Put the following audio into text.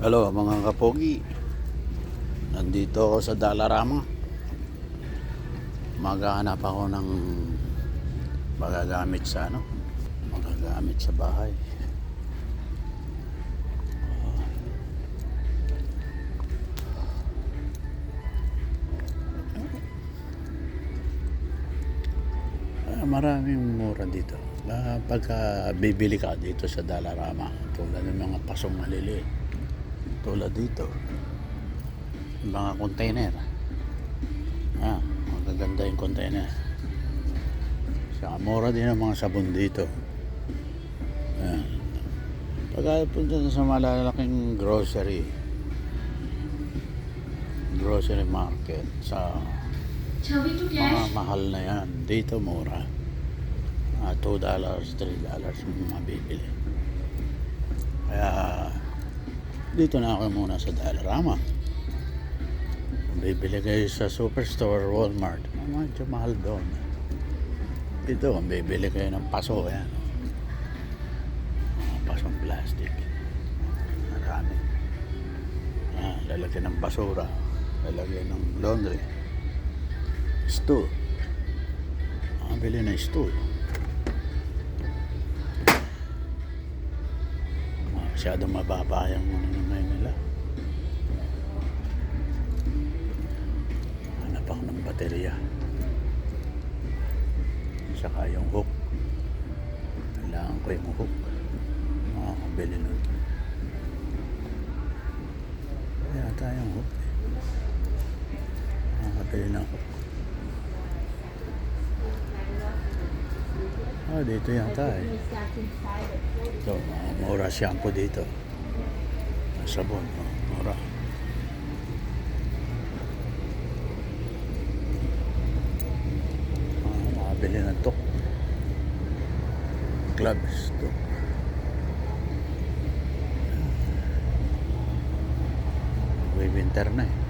Hello mga kapogi Nandito ako sa Dalarama Maghahanap ako ng magagamit sa ano Magagamit sa bahay Ah, maraming mura dito. Ah, pagka bibili ka dito sa Dalarama, tulad ng mga pasong maliliit. Tulad dito. Yung Mga container. Ah, magaganda yung container. Saka mura din ang mga sabon dito. Ah. Pagka punta sa malalaking grocery, grocery market, sa mga mahal na yan. Dito mura. Ah, $2, $3 yung mabibili. Dito na ako muna sa Dalarama. Kung bibili kayo sa Superstore, Walmart, medyo mahal doon. Dito, bibili kayo ng paso, yan. Pasong plastic. Marami. Ah, lalagyan ng basura. Lalagyan ng laundry stool. Ah, bili ng stool. Masyadong mababa yung ano ng Maynila. Hanap ako ng baterya. Saka yung hook. Kailangan ko yung hook. Makakabili nun. Kaya tayong hook. Makakabili ng hook. Ah, dito yata eh. Ito, mga mura shampoo dito. Sabon, oh, mura. Ah, makabili ng tok. Gloves, tok. May winter na eh.